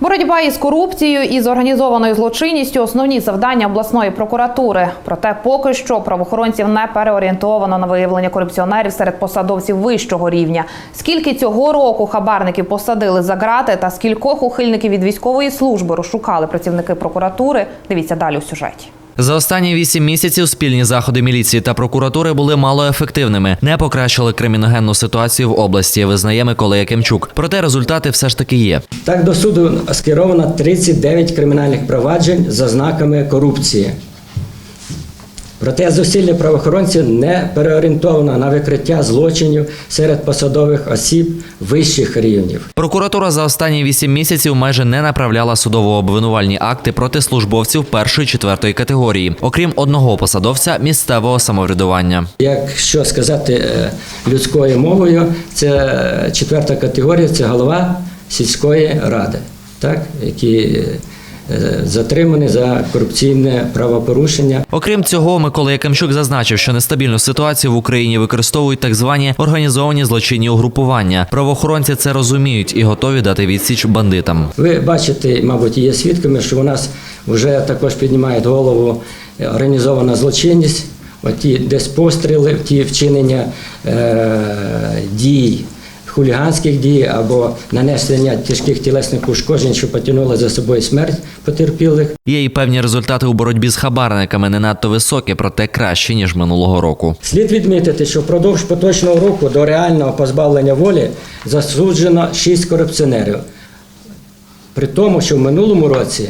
Боротьба із корупцією і з організованою злочинністю основні завдання обласної прокуратури. Проте поки що правоохоронців не переорієнтовано на виявлення корупціонерів серед посадовців вищого рівня. Скільки цього року хабарників посадили за грати та скількох ухильників від військової служби розшукали працівники прокуратури? Дивіться далі у сюжеті. За останні вісім місяців спільні заходи міліції та прокуратури були малоефективними, не покращили криміногенну ситуацію в області. Визнає Микола Якимчук. Проте результати все ж таки є. Так, до суду скеровано 39 кримінальних проваджень за знаками корупції. Проте зусилля правоохоронців не переорієнтовано на викриття злочинів серед посадових осіб вищих рівнів. Прокуратура за останні вісім місяців майже не направляла судово-обвинувальні акти проти службовців першої четвертої категорії, окрім одного посадовця місцевого самоврядування. Якщо сказати е, людською мовою, це е, четверта категорія це голова сільської ради, так, які е, затримані за корупційне правопорушення. Окрім цього, Микола Якимчук зазначив, що нестабільну ситуацію в Україні використовують так звані організовані злочинні угрупування. Правоохоронці це розуміють і готові дати відсіч бандитам. Ви бачите, мабуть, є свідками, що у нас вже також піднімає голову е, організована злочинність, оті десь постріли, ті вчинення е, дій, хуліганських дій або нанесення тяжких тілесних ушкоджень, що потягнули за собою смерть потерпілих. Є і певні результати у боротьбі з хабарниками не надто високі, проте кращі ніж минулого року. Слід відмітити, що впродовж поточного року до реального позбавлення волі засуджено 6 корупціонерів. При тому, що в минулому році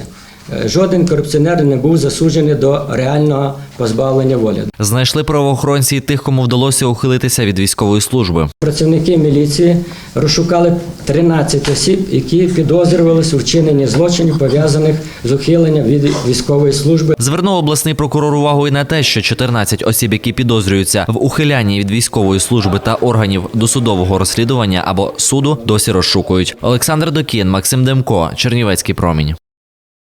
жоден корупціонер не був засуджений до реального позбавлення волі. Знайшли правоохоронці і тих, кому вдалося ухилитися від військової служби. Працівники міліції розшукали 13 осіб, які підозрювалися у вчиненні злочинів, пов'язаних з ухиленням від військової служби. Звернув обласний прокурор увагу і на те, що 14 осіб, які підозрюються в ухилянні від військової служби та органів досудового розслідування або суду, досі розшукують. Олександр Докін, Максим Демко, Чернівецький промінь.